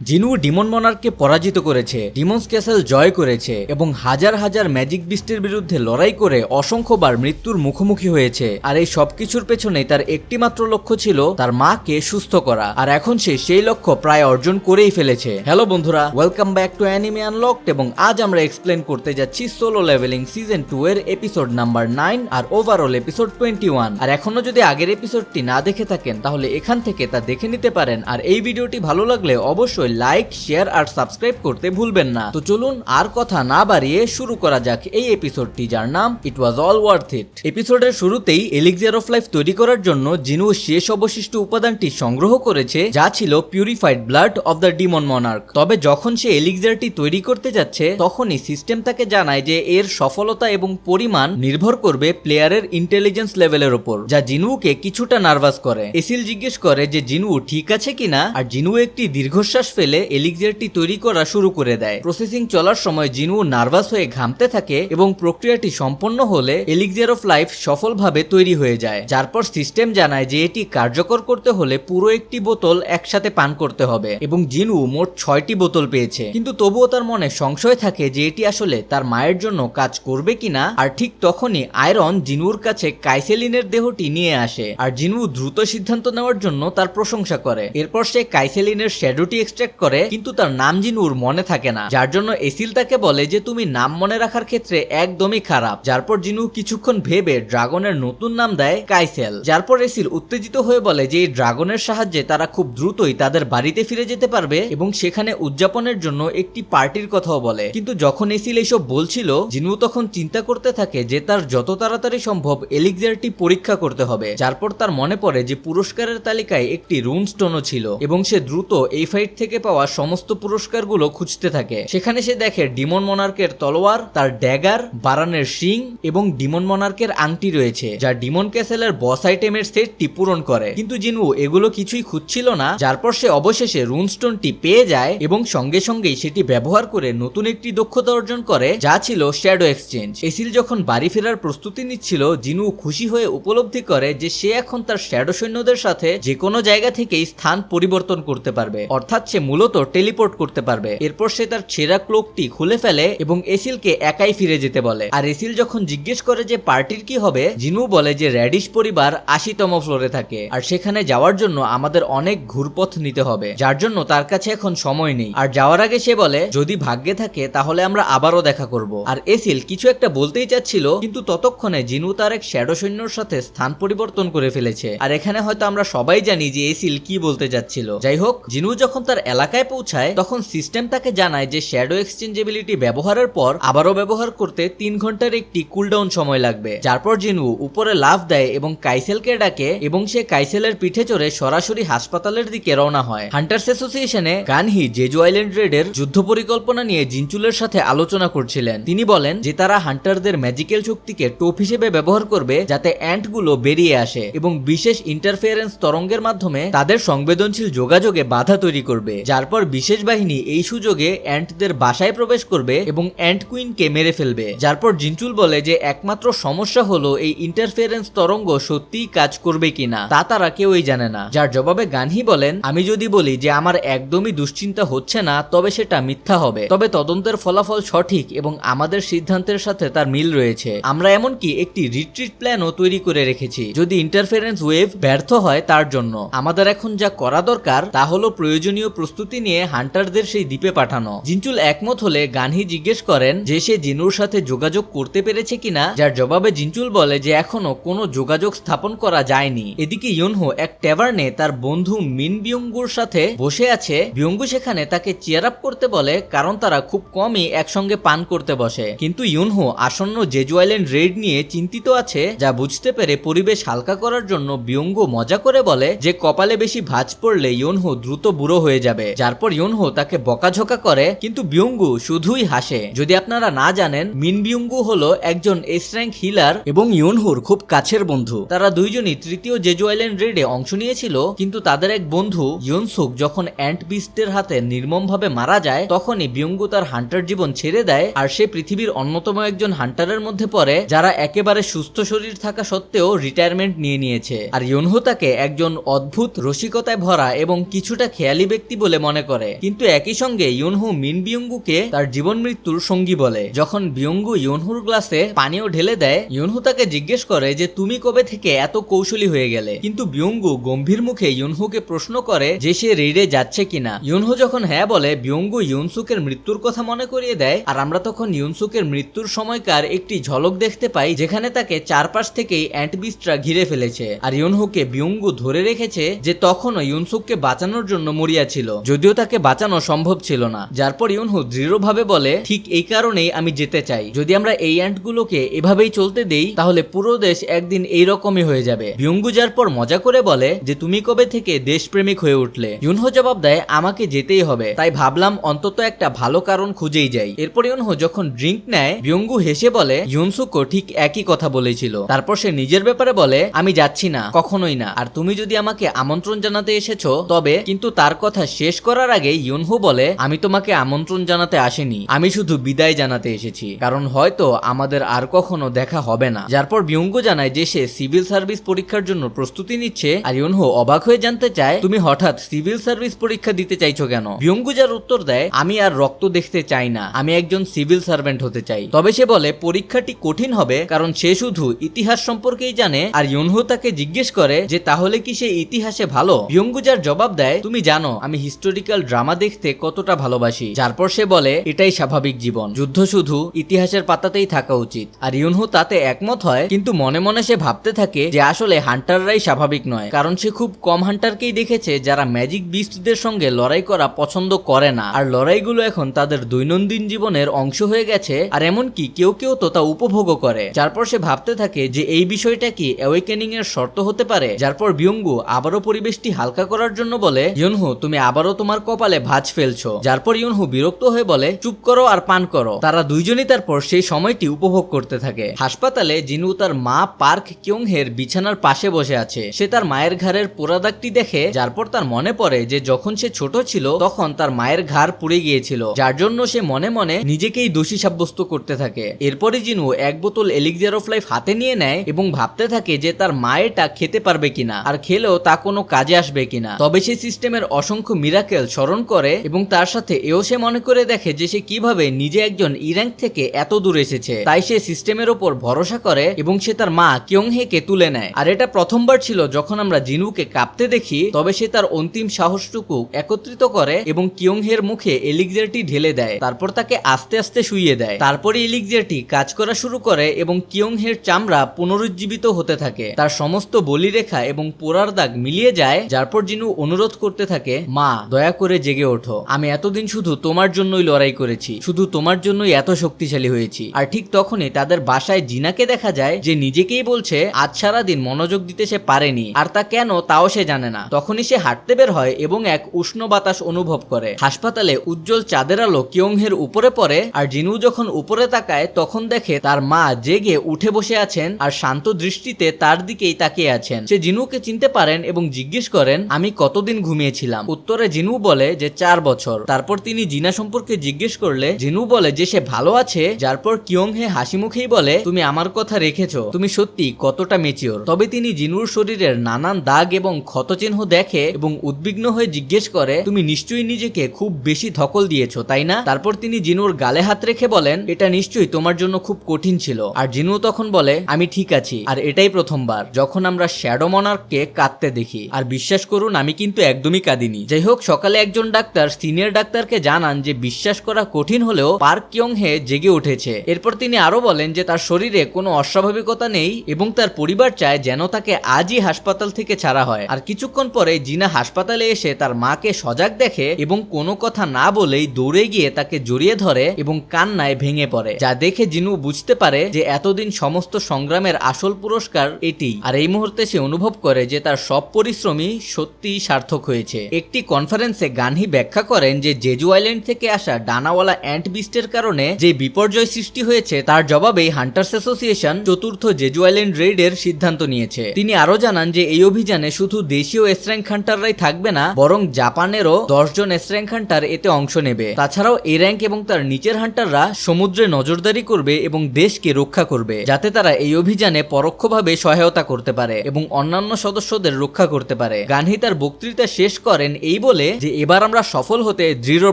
Jinu Demon মনারকে পরাজিত করেছে, demons castle জয় করেছে এবং হাজার হাজার ম্যাজিক বিস্টের বিরুদ্ধে লড়াই করে অসংখ্যবার মৃত্যুর মুখোমুখি হয়েছে। আর এই সবকিছুর পেছনে তার একটি মাত্র লক্ষ্য ছিল তার মাকে সুস্থ করা। আর এখন সে সেই লক্ষ্য প্রায় অর্জন করেই ফেলেছে। হ্যালো বন্ধুরা welcome back to anime unlocked এবং আজ আমরা এক্সপ্লেন করতে যাচ্ছি সোলো লেভেলিং সিজন টু এর এপিসোড নাম্বার নাইন আর ওভারঅল এপিসোড টোয়েন্টি ওয়ান আর এখনও যদি আগের এপিসোডটি না দেখে থাকেন, তাহলে এখান থেকে তা দেখে নিতে পারেন। আর এই ভিডিওটি ভালো লাগলে অবশ্যই লাইক শেয়ার আর সাবস্ক্রাইব করতে ভুলবেন না। তো চলুন আর কথা না বাড়িয়ে শুরু করা যাক এই এপিসোডটি যার নাম ইট ওয়াজ অল ওয়ার্থ ইট এপিসোডের শুরুতেই এলিক্সিয়ার অফ লাইফ তৈরি করার জন্য জিনু শেষ অবশিষ্ট উপাদানটি সংগ্রহ করেছে, যা ছিল purified blood of the demon monarch তবে যখন সে এলিক্সিয়ারটি তৈরি করতে যাচ্ছে, তখনই সিস্টেম তাকে জানায় যে এর সফলতা এবং পরিমাণ নির্ভর করবে প্লেয়ারের ইন্টেলিজেন্স লেভেলের উপর যা জিনুকে কিছুটা নার্ভাস করে। এসিল জিজ্ঞেস করে যে জিনু ঠিক আছে কিনা? আর জিনু একটি দীর্ঘশ্বাস ফেলে এলিক্সিয়ারটি তৈরি করা শুরু করে দেয়। প্রসেসিং চলার সময় জিনু নার্ভাস হয়ে ঘামতে থাকে এবং প্রক্রিয়াটি সম্পন্ন হলে এলিক্সিয়ার অফ লাইফ সফলভাবে তৈরি হয়ে যায়, যার পর সিস্টেম জানায় যে এটি কার্যকর করতে হলে পুরো একটি বোতল একসাথে পান করতে হবে এবং জিনু মোট ছয়টি বোতল পেয়েছে। কিন্তু তবুও তার মনে সংশয় থাকে যে এটি আসলে তার মায়ের জন্য কাজ করবে কিনা, আর ঠিক তখনই আয়রন জিনুর কাছে কাইসেলিনের দেহটি নিয়ে আসে, আর জিনু দ্রুত সিদ্ধান্ত নেওয়ার জন্য তার প্রশংসা করে। এরপর সে কাইসেলিনের শ্যাডোটি এক্সট্রাক্ট করে, কিন্তু তার নাম জিনুর মনে থাকে না। যার জন্য এসিল তাকে বলে যে, তুমি নাম মনে রাখার ক্ষেত্রে একদমই খারাপ। যার পর জিনু কিছুক্ষণ ভেবে ড্রাগনের নতুন নাম দেয় কাইসেল। যার পর এসিল উত্তেজিত হয়ে বলে যে, এই ড্রাগনের সাহায্যে তারা খুব দ্রুতই তাদের বাড়িতে ফিরে যেতে পারবে এবং সেখানে উদযাপনের জন্য একটি পার্টির কথাও বলে। কিন্তু যখন এসিল এইসব বলছিল, জিনু তখন চিন্তা করতে থাকে যে, তার যত তাড়াতাড়ি সম্ভব এলিক্সারটি পরীক্ষা করতে হবে। যার পর তার মনে পড়ে যে, পুরস্কারের তালিকায় একটি রুন স্টোনও ছিল এবং সে দ্রুত এই ফাইট থেকে পাওয়া সমস্ত পুরস্কারগুলো খুঁজতে থাকে। সেখানে সে দেখে ডিমন মনার্কের তলোয়ার, তার ড্যাগার, বারানের শিং এবং ডিমন মনার্কের আংটি রয়েছে, যা ডিমন ক্যাসেলের বস আইটেমের সেটটি পূরণ করে। কিন্তু জিনু, এগুলো কিছুই খুঁজছিল না, যার পর সে অবশেষে রুনস্টোনটি পেয়ে যায় এবং সঙ্গে সঙ্গেই সেটি ব্যবহার করে নতুন একটি দক্ষতা অর্জন করে, যা ছিল শ্যাডো এক্সচেঞ্জ। এসিল যখন বাড়ি ফেরার প্রস্তুতি নিচ্ছিল, জিনু খুশি হয়ে উপলব্ধি করে যে সে এখন তার শ্যাডো সৈন্যদের সাথে যে কোনো জায়গা থেকেই স্থান পরিবর্তন করতে পারবে। অর্থাৎ সে মূলত টেলিপোর্ট করতে পারবে। এরপর সে তার ছেঁড়া ক্লোকটি খুলে ফেলে এবং এসিলকে একাই ফিরে যেতে বলে। আর এসিল যখন জিজ্ঞেস করে যে পার্টির কি হবে, জিনু বলে যে র্যাডিশ পরিবার আশিতম ফ্লোরে থাকে। আর সেখানে যাওয়ার জন্য আমাদের অনেক ঘুরপথ নিতে হবে, যার জন্য তার কাছে এখন সময় নেই। আর যাওয়ার আগে সে বলে, যদি ভাগ্যে থাকে, তাহলে আমরা আবারও দেখা করব। আর এসিল কিছু একটা বলতেই চাচ্ছিল, কিন্তু ততক্ষণে জিনু তার এক শ্যাডো সৈন্যর সাথে স্থান পরিবর্তন করে ফেলেছে। আর এখানে হয়তো আমরা সবাই জানি যে এসিল কি বলতে যাচ্ছিল। যাই হোক, জিনু যখন তার এলাকায় পৌঁছায়, তখন সিস্টেম তাকে জানায় যে শ্যাডো এক্সচেঞ্জেবিলিটি ব্যবহারের পর আবারও ব্যবহার করতে তিন ঘণ্টার একটি কুলডাউন সময় লাগবে। যারপর জিনু উপরে লাফ দেয় এবং কাইসেলকে ডাকে এবং সে কাইসেলের পিঠে চড়ে সরাসরি হাসপাতালের দিকে রওনা হয়। হান্টার্স অ্যাসোসিয়েশনে গানহি জেজু আইল্যান্ড রেডের যুদ্ধ পরিকল্পনা নিয়ে জিনচুলের সাথে আলোচনা করছিলেন। তিনি বলেন যে তারা হান্টারদের ম্যাজিক্যাল শক্তিকে টোপ হিসেবে ব্যবহার করবে যাতে অ্যান্টগুলো বেরিয়ে আসে এবং বিশেষ ইন্টারফিয়ারেন্স তরঙ্গের মাধ্যমে তাদের সংবেদনশীল যোগাযোগে বাধা তৈরি করবে। যার পর বিশেষ বাহিনী এই সুযোগে অ্যান্টদের বাসায় প্রবেশ করবে এবং অ্যান্ট কুইনকে মেরে ফেলবে। যার পর জিনচুল বলে যে একমাত্র সমস্যা হলো এই ইন্টারফেরেন্স তরঙ্গ সত্যিই কাজ করবে কিনা, তা তারা কেউই জানে না। যার জবাবে গানহি বলেন, আমি যদি বলি যে আমার একদমই দুশ্চিন্তা হচ্ছে না, তবে সেটা মিথ্যা হবে। তবে তদন্তের ফলাফল সঠিক এবং আমাদের সিদ্ধান্তের সাথে তার মিল রয়েছে। আমরা এমনকি একটি রিট্রিট প্ল্যানও তৈরি করে রেখেছি। যদি ইন্টারফেরেন্স ওয়েভ ব্যর্থ হয় তার জন্য। আমাদের এখন যা করা দরকার, তা হলো প্রয়োজনীয় প্রস্তুতি নিয়ে হান্টারদের সেই দ্বীপে পাঠানো। জিনচুল একমত হলে গানহি জিজ্ঞেস করেন যে সে জিনুর সাথে যোগাযোগ করতে পেরেছে কিনা, যার জবাবে জিনচুল বলে যে এখনও কোনো যোগাযোগ স্থাপন করা যায়নি। এদিকে ইউনহো এক ট্যাভার্নে তার বন্ধু মিন বিয়ঙ্গুর সাথে বসে আছে। বিয়ঙ্গু সেখানে তাকে চেয়ার আপ করতে বলে, কারণ তারা খুব কমই একসঙ্গে পান করতে বসে। কিন্তু ইউনহো আসন্ন জেজু আইল্যান্ড রেড নিয়ে চিন্তিত আছে, যা বুঝতে পেরে পরিবেশ হালকা করার জন্য বিয়ঙ্গু মজা করে বলে যে কপালে বেশি ভাঁজ পড়লে ইউনহো দ্রুত বুড়ো হয়ে যাবে। যার পর ইউনহো তাকে বকাঝকা করে, কিন্তু বিয়ঙ্গু শুধুই হাসে। যদি আপনারা না জানেন, মিন বিয়ঙ্গু হলো একজন এস র্যাঙ্ক হিলার এবং ইউনহুর খুব কাছের বন্ধু। তারা দুইজনই তৃতীয় জেজু আইল্যান্ড রেডে অংশ নিয়েছিল, কিন্তু তাদের এক বন্ধু, ইউনসুক, যখন অ্যান্ট বিস্টের হাতে নির্মমভাবে মারা যায়, তখনই বিয়ঙ্গু তার হান্টার জীবন ছেড়ে দেয়, আর সে পৃথিবীর অন্যতম একজন হান্টারের মধ্যে পড়ে, যারা একেবারে সুস্থ শরীর থাকা সত্ত্বেও রিটায়ারমেন্ট নিয়ে নিয়েছে। আর ইউনহু তাকে একজন অদ্ভুত রসিকতায় ভরা এবং কিছুটা খেয়ালি ব্যক্তি বলে মনে করে। কিন্তু একই সঙ্গে ইউনহু মিন বিয়ঙ্গুকে তার জীবন মৃত্যুর সঙ্গী বলে। যখন বিয়ঙ্গু ইউনহুর গ্লাসে পানীয় ঢেলে দেয় ইউনহু তাকে জিজ্ঞেস করে যে, তুমি কবে থেকে এত কৌশলী হয়ে গেলে? কিন্তু বিয়ঙ্গু গম্ভীর মুখে ইউনহুকে প্রশ্ন করে যে, সে রেডে যাচ্ছে কিনা? ইউনহু যখন হ্যাঁ বলে, বিয়ঙ্গু ইউনসুকের মৃত্যুর কথা মনে করিয়ে দেয়। আর আমরা তখন ইউনসুকের মৃত্যুর সময়কার একটি ঝলক দেখতে পাই, যেখানে তাকে চারপাশ থেকেই অ্যান্টবিস্টরা ঘিরে ফেলেছে। আর ইউনহুকে বিয়ঙ্গু ধরে রেখেছে যে, তখনও ইউনসুককে বাঁচানোর জন্য মরিয়া ছিল। যদিও তাকে বাঁচানো সম্ভব ছিল না, যার পর ইউনহু দৃঢ়ভাবে বলে, ঠিক এই কারণেই আমি যেতে চাই। যদি আমরা এই অ্যান্টগুলোকে এভাবেই চলতে দেই, তাহলে পুরো দেশ একদিন এই রকমই হয়ে যাবে। বিয়ঙ্গু যার পর মজা করে বলে, যে তুমি কবে থেকে দেশপ্রেমিক হয়ে উঠলে? ইউনহো জবাব দেয়, আমাকে যেতেই হবে। তাই ভাবলাম, অন্তত একটা ভালো কারণ খুঁজেই যাই। এরপর ইউনহো যখন ড্রিঙ্ক নেয় বিয়ঙ্গু হেসে বলে, ইউনসুকো ঠিক একই কথা বলেছিল। তারপর সে নিজের ব্যাপারে বলে, আমি যাচ্ছি না, কখনোই না। আর তুমি যদি আমাকে আমন্ত্রণ জানাতে এসেছ, তবে কিন্তু তার কথা শেষ করার আগে ইউনহু বলে, আমি তোমাকে আমন্ত্রণ জানাতে আসিনি। আমি শুধু বিদায় জানাতে এসেছি। কারণ হয়তো আমাদের আর কখনো দেখা হবে না। যার পর বিয়ঙ্গু জানায় যে সে সিভিল সার্ভিস পরীক্ষার জন্য প্রস্তুতি নিচ্ছে। আর ইউনহু অবাক হয়ে জানতে চায়, তুমি হঠাৎ সিভিল সার্ভিস পরীক্ষা দিতে চাইছো কেন? বিয়ঙ্গু যার উত্তর দেয়, আমি আর রক্ত দেখতে চাই না। আমি একজন সিভিল সার্ভেন্ট হতে চাই। তবে সে বলে, পরীক্ষাটি কঠিন হবে, কারণ সে শুধু ইতিহাস সম্পর্কেই জানে। আর ইউনহু তাকে জিজ্ঞেস করে, যে তাহলে কি সে ইতিহাসে ভালো? বিয়ঙ্গু যার জবাব দেয়, তুমি জানো, আমি হিস্টোরিক্যাল ড্রামা দেখতে কতটা ভালোবাসি। যার পর সে বলে, এটাই স্বাভাবিক জীবন। যুদ্ধ শুধু ইতিহাসের পাতাতেই থাকা উচিত। আর ইউনহু তাতে একমত হয়, কিন্তু মনে মনে সে ভাবতে থাকে যে আসলে হান্টাররাই স্বাভাবিক নয়। কারণ সে খুব কম হান্টারকেই দেখেছে যারা ম্যাজিক বিস্টদের সঙ্গে লড়াই করা পছন্দ করে না। আর লড়াইগুলো এখন তাদের দৈনন্দিন জীবনের অংশ হয়ে গেছে, আর এমনকি কেউ কেউ তো তা উপভোগও করে। যারপর সে ভাবতে থাকে যে এই বিষয়টা কি অ্যাওয়েকেনিং এর শর্ত হতে পারে? যারপর বিয়ঙ্গু আবারও পরিবেশটি হালকা করার জন্য বলে, ইউনহু, তুমি আবারও তোমার কপালে ভাঁজ ফেলছো। যারপর ইউনহু বিরক্ত হয়ে বলে, চুপ করো আর পান করো। তারা দুইজনই তারপর সেই সময়টি উপভোগ করতে থাকে। হাসপাতালে জিনু তার মা পার্ক কিয়ংহের বিছানার পাশে বসে আছে। সে তার মায়ের ঘাড়ের পোড়া দাগটি দেখে, যার পর তার মনে পড়ে যে যখন সে ছোট ছিল, তখন তার মায়ের ঘাড় পুড়ে গিয়েছিল। যার জন্য সে মনে মনে নিজেকেই দোষী সাব্যস্ত করতে থাকে। এরপরে জিনু এক বোতল এলিক্সার অফ লাইফ হাতে নিয়ে নেয় এবং ভাবতে থাকে যে তার মা এটা খেতে পারবে কিনা। আর খেলেও তা কোনো কাজে আসবে কিনা। তবে সে সিস্টেমের অসংখ্য মিরাকেল স্মরণ করে এবং তার সাথে এও সে মনে করে দেখে যে সে কীভাবে নিজে একজন ইরাং থেকে এত দূর এসেছে। তাই সে সিস্টেমের ওপর ভরসা করে এবং সে তার মা কিয়ংহেকে তুলে নেয়। আর এটা প্রথমবার ছিল যখন আমরা জিনুকে কাঁপতে দেখি, তবে সে তার অন্তিম সাহসটুকু একত্রিত করে এবং কিয়ংহের মুখে এলিক্সারটি ঢেলে দেয়। তারপর তাকে আস্তে আস্তে শুইয়ে দেয়। তারপরে এলিক্সারটি কাজ করা শুরু করে এবং কিয়ংহের চামড়া পুনরুজ্জীবিত হতে থাকে। তার সমস্ত বলিরেখা এবং পোড়ার দাগ মিলিয়ে যায়, যার পর জিনু অনুরোধ করতে থাকে, মা দয়া করে জেগে ওঠো। আমি এতদিন শুধু তোমার জন্যই লড়াই করেছি, শুধু তোমার জন্যই এত শক্তিশালী হয়েছি। আর ঠিক তখনই তাদের বাসায় জিনাকে দেখা যায়, যে নিজেকেই বলছে, আজ সারাদিন মনোযোগ দিতে সে পারেনি, আর তা কেন, তাও সে জানে না। তখনই সে হাঁটতে বের হয় এবং এক উষ্ণ বাতাস অনুভব করে। হাসপাতালে উজ্জ্বল চাঁদের আলো কিয়ংহের উপরে পড়ে, আর জিনু যখন উপরে তাকায়, তখন দেখে তার মা জেগে উঠে বসে আছেন, আর শান্ত দৃষ্টিতে তার দিকেই তাকিয়ে আছেন। সে জিনুকে চিনতে পারেন এবং জিজ্ঞেস করেন, আমি কতদিন ঘুমিয়েছিলাম? উত্তরে জিনু বলে যে চার বছর। তারপর তিনি জিনা সম্পর্কে জিজ্ঞেস করলে, জিনু বলে যে সে ভালো আছে, যার পর কিয়ং হে হাসি মুখেই বলে, তুমি আমার কথা রেখেছো, তুমি সত্যি কতটা মেচিওর তবে তিনি জিনুর শরীরের নানান দাগ এবং ক্ষতচিহ্ন দেখে এবং উদ্বিগ্ন হয়ে জিজ্ঞেস করে, তুমি নিশ্চয়ই নিজেকে খুব বেশি ধকল দিয়েছ, তাই না? তারপর তিনি জিনুর গালে হাত রেখে বলেন, এটা নিশ্চয়ই তোমার জন্য খুব কঠিন ছিল। আর জিনু তখন বলে, আমি ঠিক আছি। আর এটাই প্রথমবার, যখন আমরা শ্যাডো মনার্ককে কাঁদতে দেখি। আর বিশ্বাস করুন, আমি কিন্তু একদমই কাঁদিনি। যাই হোক সকালে একজন ডাক্তার সিনিয়র ডাক্তারকে জানান যে বিশ্বাস করা কঠিন হলেও পার্ক কিয়ং হে জেগে উঠেছে। এরপর তিনি আরও বলেন যে তার শরীরে কোনো অস্বাভাবিকতা নেই এবং তার পরিবার চায় যেন তাকে আজই হাসপাতাল থেকে ছাড়া হয়। আর কিছুক্ষণ পরে জিনা হাসপাতালে এসে তার মাকে সজাগ দেখে এবং কোনো কথা না বলেই দৌড়ে গিয়ে তাকে জড়িয়ে ধরে এবং কান্নায় ভেঙে পড়ে। যা দেখে জিনু বুঝতে পারে যে এতদিন সমস্ত সংগ্রামের আসল পুরস্কার এটি। আর এই মুহূর্তে সে অনুভব করে যে তার সব পরিশ্রমই সত্যিই সার্থক হয়েছে। একটি কনফারেন্সে গানহি ব্যাখ্যা করেন যে জেজু আইল্যান্ড থেকে আসা ডানাওয়ালা অ্যান্ট বিস্টের কারণে যে বিপর্যয় সৃষ্টি হয়েছে, তার জবাবেই হান্টার্স অ্যাসোসিয়েশন চতুর্থ জেজু আইল্যান্ড রেডের সিদ্ধান্ত নিয়েছে। তিনি আরও জানান যে এই অভিযানে শুধু দেশীয় এসর্যাঙ্ক হান্টাররাই থাকবে না, বরং জাপানেরও দশজন এসর্যাঙ্ক হান্টার এতে অংশ নেবে। তাছাড়াও এ র্যাঙ্ক এবং তার নিচের হান্টাররা সমুদ্রে নজরদারি করবে এবং দেশকে রক্ষা করবে, যাতে তারা এই অভিযানে পরোক্ষভাবে সহায়তা করতে পারে এবং অন্যান্য সদস্যদের রক্ষা করতে পারে। গান্ধী তার বক্তৃতা শেষ করেন এই বলে বলে যে এবার আমরা সফল হতে দৃঢ়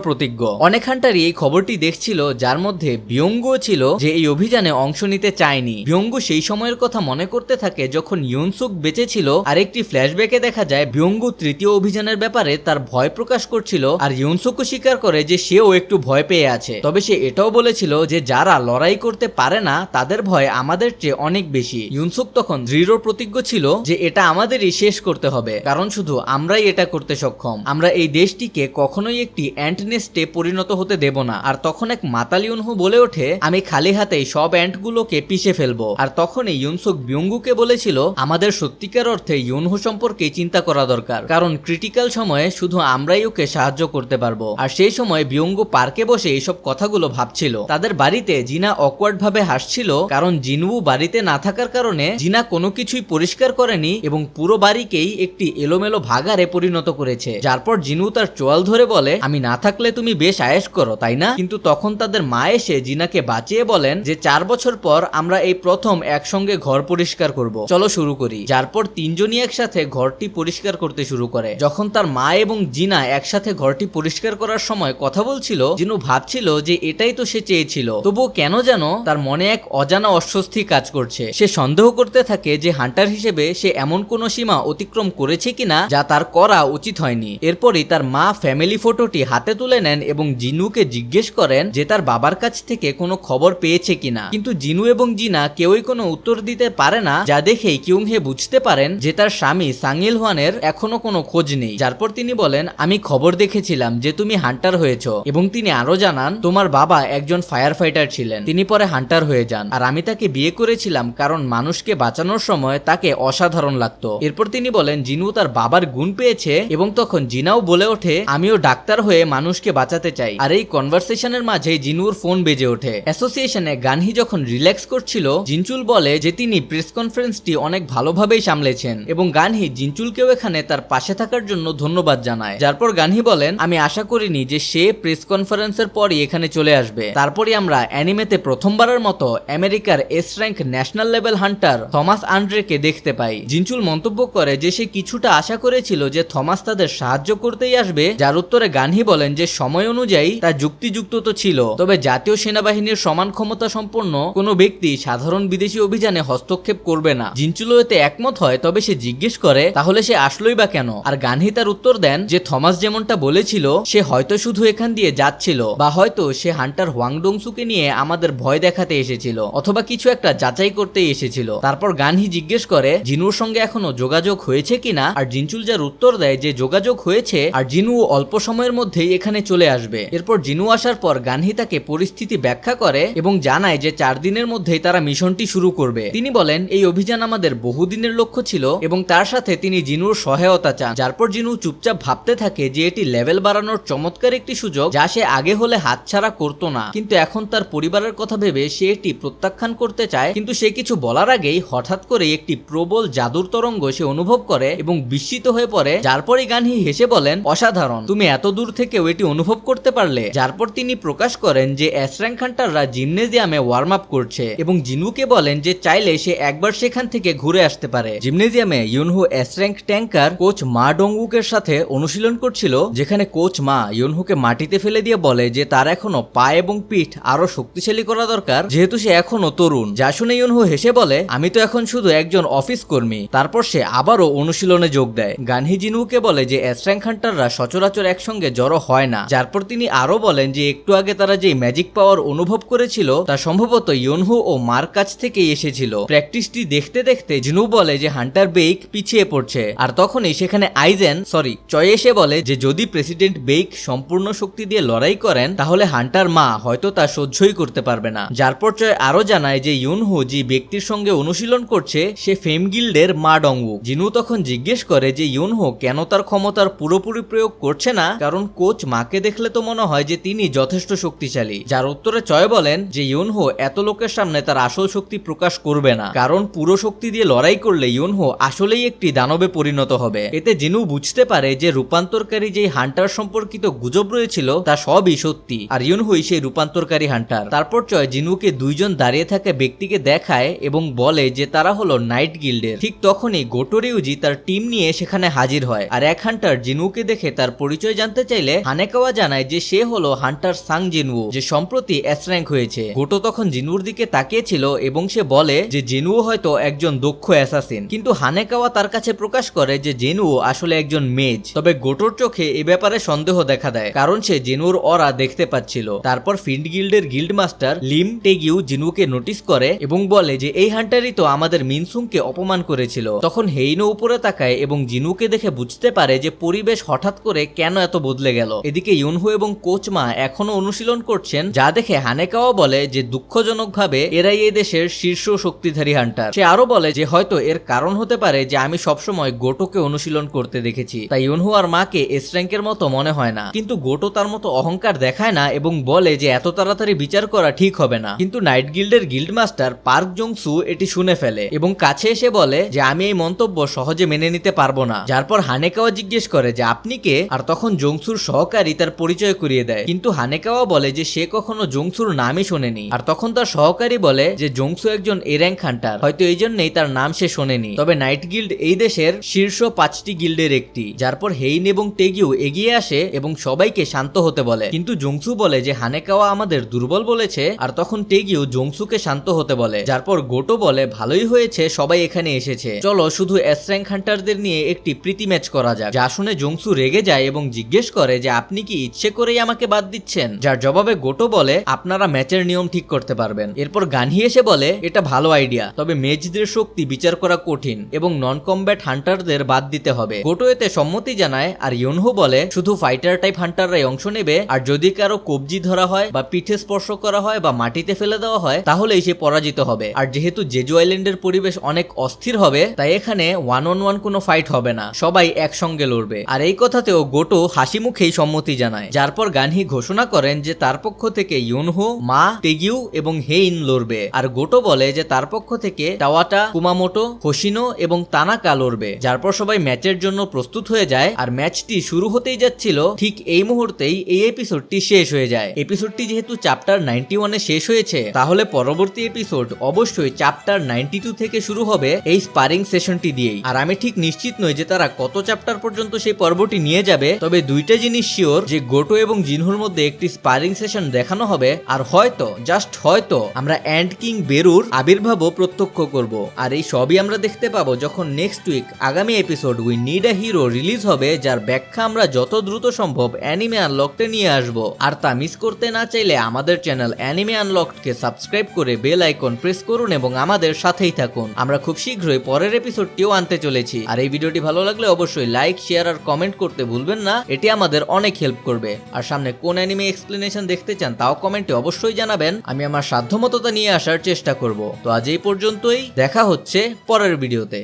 প্রতিজ্ঞ। অনেক হান্টারই এই খবরটি দেখছিল, যার মধ্যে বিয়ঙ্গুও ছিল যে এই অভিযানে অংশ নিতে চায়নি। বিয়ঙ্গু সেই সময়ের কথা মনে করতে থাকে যখন ইউনসুক বেঁচে ছিল আর একটি ফ্ল্যাশব্যাকে দেখা যায় বিয়ঙ্গু তৃতীয় অভিযানের ব্যাপারে তার ভয় প্রকাশ করছিল আর ইউনসুকও স্বীকার করে যে সেও একটু ভয় পেয়ে আছে। তবে সে এটাও বলেছিল যে যারা লড়াই করতে পারে না, তাদের ভয় আমাদের চেয়ে অনেক বেশি। ইউনসুক তখন দৃঢ় প্রতিজ্ঞ ছিল যে এটা আমাদেরই শেষ করতে হবে, কারণ শুধু আমরাই এটা করতে সক্ষম। আমরা এই দেশটিকে কখনোই একটি অ্যান্টনেস্টে পরিণত হতে দেব না। আর তখন এক মাতাল ইউনহু বলে ওঠে, আমি খালি হাতেই সব অ্যান্টগুলোকে পিষে ফেলব। আর তখনই ইউনসুক বিয়ঙ্গুকে বলেছিল, আমাদের সত্যিকার অর্থে ইউনহু সম্পর্কে চিন্তা করা দরকার। কারণ ক্রিটিক্যাল সময়ে শুধু আমরাই ওকে সাহায্য করতে পারব। আর সেই সময় বিয়ঙ্গু পার্কে বসে এইসব কথাগুলো ভাবছিল। তাদের বাড়িতে জিনা অকওয়ার্ড ভাবে হাসছিল, কারণ জিনু বাড়িতে না থাকার কারণে জিনা কোনো কিছুই পরিষ্কার করেনি এবং পুরো বাড়িকেই একটি এলোমেলো ভাগারে পরিণত করেছে। যার পর জিনু তার চোয়াল ধরে বলে, আমি না থাকলে তুমি বেশ আয়েস করো, তাই না? কিন্তু তখন তাদের মা এসে জিনাকে বাঁচিয়ে বলেন যে, চার বছর পর আমরা এই প্রথম একসঙ্গে ঘর পরিষ্কার করব। চলো শুরু করি। যার পর তিনজনই একসাথে ঘরটি পরিষ্কার করতে শুরু করে। যখন তার মা এবং জিনা একসাথে ঘরটি পরিষ্কার করার সময় কথা বলছিল, জিনু ভাবছিল যে, এটাই তো সে চেয়েছিল। তবুও কেন যেন তার মনে এক অজানা অস্বস্তি কাজ করছে। সে সন্দেহ করতে থাকে যে, হান্টার হিসেবে সে এমন কোনো সীমা অতিক্রম করেছে কিনা, যা তার করা উচিত হয়নি। এরপরই তার মা ফ্যামিলি ফটোটি হাতে তুলে নেন এবং জিনুকে জিজ্ঞেস করেন যে তার বাবার কাছ থেকে কোনো খবর পেয়েছে কিনা। কিন্তু জিনু এবং জিনা কেউই কোনো উত্তর দিতে পারে না, যা দেখেই কিউংহে বুঝতে পারেন যে তার স্বামী সাংইল হোয়ানের এখনও কোনো খোঁজ নেই। যার পর তিনি বলেন, আমি খবর দেখেছিলাম যে তুমি হান্টার হয়েছ এবং তিনি আরও জানান, তোমার বাবা একজন ফায়ার ফাইটার ছিলেন। তিনি পরে হান্টার হয়ে যান। আর আমি তাকে বিয়ে করেছিলাম কারণ মানুষকে বাঁচানোর সময় তাকে অসাধারণ লাগতো। এরপর তিনি বলেন, জিনু তার বাবার গুণ পেয়েছে এবং তখন জিনাও বলে ওঠে, আমিও ডাক্তার হয়ে মানুষকে বাঁচাতে চাই। আর এই কনভারসেশনের মাঝে জিনুর ফোন বেজে ওঠে। অ্যাসোসিয়েশনে গানহি যখন রিল্যাক্স করছিল, জিনচুল বলে যে তিনি প্রেস কনফারেন্সটি অনেক ভালোভাবেই সামলেছেন এবং গানহি জিনচুলকেও এখানে তার পাশে থাকার জন্য ধন্যবাদ জানায়। যার পর গানহি বলেন, আমি আশা করিনি যে সে প্রেস কনফারেন্সের পরই এখানে চলে আসবে। তারপরই আমরা অ্যানিমেতে প্রথমবারের মতো আমেরিকার S rank national level hunter Thomas আন্ড্রেকে দেখতে পাই। জিনচুল মন্তব্য করে যে সে কিছুটা আশা করেছিল যে থমাস তাদের সাহায্য করতেই আসবে, যার উত্তরে গানহি বলেন যে সময় অনুযায়ী তা যুক্তিযুক্ত তো ছিল। তবে জাতীয় সেনাবাহিনীর সমান ক্ষমতা সম্পন্ন কোনো ব্যক্তি সাধারণ বিদেশি অভিযানে হস্তক্ষেপ করবে না। জিনচুলো এতে একমত হয়, তবে সে জিজ্ঞেস করে, তাহলে সে আসলোই বা কেন? আর গানহি তার উত্তর দেন যে থমাস যেমনটা বলেছিল, সে হয়তো শুধু এখান দিয়ে যাচ্ছিল, বা হয়তো সে হান্টার হোয়াংডংসুকে নিয়ে আমাদের ভয় দেখাতে এসেছিল, অথবা কিছু একটা যাচাই করতেই এসেছিল। তারপর গানহি জিজ্ঞেস করে, জিনুর সঙ্গে এখনও যোগাযোগ হয়েছে কিনা? আর জিনচুল যার উত্তর দেয় যে যোগাযোগ হয়েছে আর জিনু অল্প সময়ের মধ্যেই এখানে চলে আসবে। এরপর জিনু আসার পর গানহি তাকে পরিস্থিতি ব্যাখ্যা করে এবং জানায় যে চার দিনের মধ্যেই তারা মিশনটি শুরু করবে। তিনি বলেন, এই অভিযান আমাদের বহুদিনের লক্ষ্য ছিল এবং তার সাথে তিনি জিনুর সহায়তা চান। যার পর জিনু চুপচাপ ভাবতে থাকে যে এটি লেভেল বাড়ানোর চমৎকার একটি সুযোগ যা সে আগে হলে হাতছাড়া করতো না। কিন্তু এখন তার পরিবারের কথা ভেবে সে এটি প্রত্যাখ্যান করতে চায়। কিন্তু সে কিছু বলার আগেই হঠাৎ করে একটি প্রবল জাদুর তরঙ্গ সে অনুভব করে এবং বিস্মিত হয়ে পড়ে, যার পরই গানহি হেসে বলেন, অসাধারণ। তুমি এত দূর থেকেও এটি অনুভব করতে পারলে। যার পর তিনি প্রকাশ করেন যে অ্যাসরাং খান্টাররা জিমনেজিয়ামে ওয়ার্ম আপ করছে এবং জিনুকে বলেন যে চাইলে সে একবার সেখান থেকে ঘুরে আসতে পারে। জিমনেজিয়ামে ইউনহু অ্যাসর্যাঙ্ক ট্যাঙ্কার কোচ মা ডংউকের সাথে অনুশীলন করছিল, যেখানে কোচ মা ইউনহুকে মাটিতে ফেলে দিয়ে বলে যে তার এখনও পা এবং পিঠ আরও শক্তিশালী করা দরকার, যেহেতু সে এখনও তরুণ। যা শুনে ইউনহু হেসে বলে, আমি তো এখন শুধু একজন অফিস কর্মী। তারপর সে আবারও অনুশীলনে যোগ দেয়। গানহি জিনুকে বলে যে অ্যাসর্যাঙ্ক হান্টাররা সচরাচর একসঙ্গে জড়ো হয় না। যার পর তিনি আরও বলেন যে, একটু আগে তারা যে ম্যাজিক পাওয়ার অনুভব করেছিল, তা সম্ভবত ইউনহু ও মার কাছ থেকেই এসেছিল। প্র্যাকটিসটি দেখতে দেখতে জিনু বলে যে, হান্টার বেইক পিছিয়ে পড়ছে। আর তখনই সেখানে আইজেন, সরি চয় এসে বলে যে, যদি প্রেসিডেন্ট বেইক সম্পূর্ণ শক্তি দিয়ে লড়াই করেন, তাহলে হান্টার মা হয়তো তা সহ্যই করতে পারবে না। যার পর চয় আরও জানায় যে ইউনহু যে ব্যক্তির সঙ্গে অনুশীলন করছে, সে ফেম গিল্ডের মা ডংউ জিনু তখন জিজ্ঞেস করে যে ইউনহু কেন তার ক্ষমতার পুরোপুরি প্রয়োগ করছে না, কারণ কোচ মাকে দেখলে তো মনে হয় যে তিনি যথেষ্ট শক্তিশালী। যার উত্তরে চয় বলেন যে ইউনহো এত লোকের সামনে তার আসল শক্তি প্রকাশ করবে না, কারণ পুরো শক্তি দিয়ে লড়াই করলে ইউনহো আসলেই একটি দানবে পরিণত হবে। এতে জিনু বুঝতে পারে যে রূপান্তরকারী যে হান্টার সম্পর্কিত গুজব রয়েছিল, তা সবই সত্যি, আর ইউনহুই সেই রূপান্তরকারী হান্টার। তারপর চয় জিনুকে দুইজন দাঁড়িয়ে থাকা ব্যক্তিকে দেখায় এবং বলে যে তারা হলো নাইট গিল্ডের। ঠিক তখনই গোটোরিউজি তার টিম নিয়ে সেখানে হাজির হয়, আর এক হান্টার জিনুকে জিনুকে দেখে তার পরিচয় জানতে চাইলে হানেকাওয়া জানায় যে সে হলো হান্টার সাং জিনু যে সম্প্রতি এস র্যাঙ্ক হয়েছে। গোটো তখন জিনুর দিকে তাকিয়েছিল এবং সে বলে যে জেনুও হয়তো একজন দক্ষ অ্যাসাসিন কিন্তু হানেকাওয়া তার কাছে প্রকাশ করে যে জেনুও আসলে একজন মেজ। তবে গোটোর চোখে এ ব্যাপারে সন্দেহ দেখা দেয়, কারণ সে জেনুর অরা দেখতে পাচ্ছিল। তারপর ফিন্ড গিল্ডের গিল্ড মাস্টার লিম টেগিউ জিনুকে নোটিস করে এবং বলে যে এই হান্টারই তো আমাদের মিনসুংকে অপমান করেছিল। তখন হেইনো উপরে তাকায় এবং জিনুকে দেখে বুঝতে পারে যে পরিবেশ হঠাৎ করে কেন এত বদলে গেল? এদিকে ইউনহু এবং কোচমা এখনও অনুশীলন করছেন, যা দেখে হানেকাওয়া বলে যে দুঃখজনকভাবে এরাই এই দেশের শীর্ষ শক্তিধারী হান্টার। সে আরও বলে যে হয়তো এর কারণ হতে পারে যে আমি সবসময় গোটোকে অনুশীলন করতে দেখেছি। তাই ইউনহু আর মাকে এস র্যাঙ্কের মতো মনে হয় না। কিন্তু গোটো তার মতো অহংকার দেখায় না এবং বলে যে এত তাড়াতাড়ি বিচার করা ঠিক হবে না। কিন্তু নাইট গিল্ডের গিল্ড মাস্টার পার্ক জংসু এটি শুনে ফেলে এবং কাছে এসে বলে যে আমি এই মন্তব্য সহজে মেনে নিতে পারব না। যার পর হানেকাওয়া জিজ্ঞেস করে যে আপনি কে আর তখন জংসুর সহকারী তার পরিচয় করিয়ে দেয়। কিন্তু হানেকাওয়া বলে যে সে কখনো জংসুর নামই শোনেনি। আর তখন তার সহকারী বলে যে জংসু একজন এর্যাঙ্ক হান্টার হয়তো এই জন্যই তার নাম সে শোনেনি। তবে নাইট গিল্ড এই দেশের শীর্ষ পাঁচটি গিল্ডের একটি, যার পর হেইন এবং টেগিউ এগিয়ে আসে এবং সবাইকে শান্ত হতে বলে। কিন্তু জংসু বলে যে হানেকাওয়া আমাদের দুর্বল বলেছে, আর তখন টেগিউ জংসুকে শান্ত হতে বলে, যার পর গোটো বলে, ভালোই হয়েছে, সবাই এখানে এসেছে। চলো শুধু এস র্যাঙ্ক হান্টারদের নিয়ে একটি প্রীতি ম্যাচ করা যাক। যা শুনে জংসু রেগে যায় এবং জিজ্ঞেস করে যে, আপনি কি ইচ্ছে করেই আমাকে বাদ দিচ্ছেন? যার জবাবে গোটো বলে, আপনারা ম্যাচের নিয়ম ঠিক করতে পারবেন। এরপর গানহি এসে বলে, এটা ভালো আইডিয়া, তবে মেজদের শক্তি বিচার করা কঠিন এবং নন কমব্যাট হান্টারদের বাদ দিতে হবে। গোটো এতে সম্মতি জানায়, আর ইউনহু বলে, শুধু ফাইটার টাইপ হান্টাররাই অংশ নেবে, আর যদি কারও কবজি ধরা হয় বা পিঠে স্পর্শ করা হয় বা মাটিতে ফেলে দেওয়া হয়, তাহলেই সে পরাজিত হবে। আর যেহেতু জেজু আইল্যান্ডের পরিবেশ অনেক অস্থির হবে, তাই এখানে ওয়ান অন ওয়ান কোনো ফাইট হবে না, সবাই একসঙ্গে লড়বে। আর এই কথাতেও গোটো হাসি মুখেই সম্মতি জানায়। যার পর গানহি ঘোষণা করেন যে তার পক্ষ থেকে ইউনহো, মা টেগিউ এবং হেইন লড়বে। আর গোটো বলে যে তার পক্ষ থেকে টাওয়াটা, কুমামোটো হোসিনো এবং তানাকা লড়বে। যার পর সবাই ম্যাচের জন্য প্রস্তুত হয়ে যায় আর ম্যাচটি শুরু হতেই যাচ্ছিল ঠিক এই মুহূর্তেই এই এপিসোডটি শেষ হয়ে যায়। এপিসোডটি যেহেতু চ্যাপ্টার নাইনটি ওয়ানে শেষ হয়েছে, তাহলে পরবর্তী এপিসোড অবশ্যই চ্যাপ্টার নাইনটি টু থেকে শুরু হবে এই স্পারিং সেশনটি দিয়েই। আর আমি ঠিক নিশ্চিত নই যে তারা কত চ্যাপ্টার পর্যন্ত সেই পর্বটি নিয়ে যাবে, তবে দুইটা জিনিস শিওর যে গোটো এবং জিনহুর মধ্যে একটি স্পারিং সেশন দেখানো হবে, আর হয়তো জাস্ট হয়তো, আমরা অ্যান্ড কিং বেরুর আবির্ভাবও প্রত্যক্ষ করব। আর এই সবই আমরা দেখতে পাবো যখন নেক্সট উইক আগামী episode we need a hero release হবে, যার ব্যাখ্যা আমরা যত দ্রুত সম্ভব অ্যানিমে আনলকটে নিয়ে আসব। আর তা মিস করতে না চাইলে আমাদের চ্যানেল অ্যানিমে আনলকডকে সাবস্ক্রাইব করে বেল আইকন প্রেস করুন এবং আমাদের সাথেই থাকুন। আমরা খুব শীঘ্রই পরের এপিসোডটিও আনতে চলেছি। আর এই ভিডিওটি ভালো লাগলে অবশ্যই লাইক শেয়ার আর কমেন্ট করতে ভুলবেন না, এটি আমাদের অনেক হেল্প করবে। আর সামনে কোন অ্যানিমে এক্সপ্লেনেশন দেখতে চান, তাও কমেন্টে অবশ্যই জানাবেন। আমি আমার সাধ্যমততা নিয়ে আসার চেষ্টা করব। তো আজ এই পর্যন্তই, দেখা হচ্ছে পরের ভিডিওতে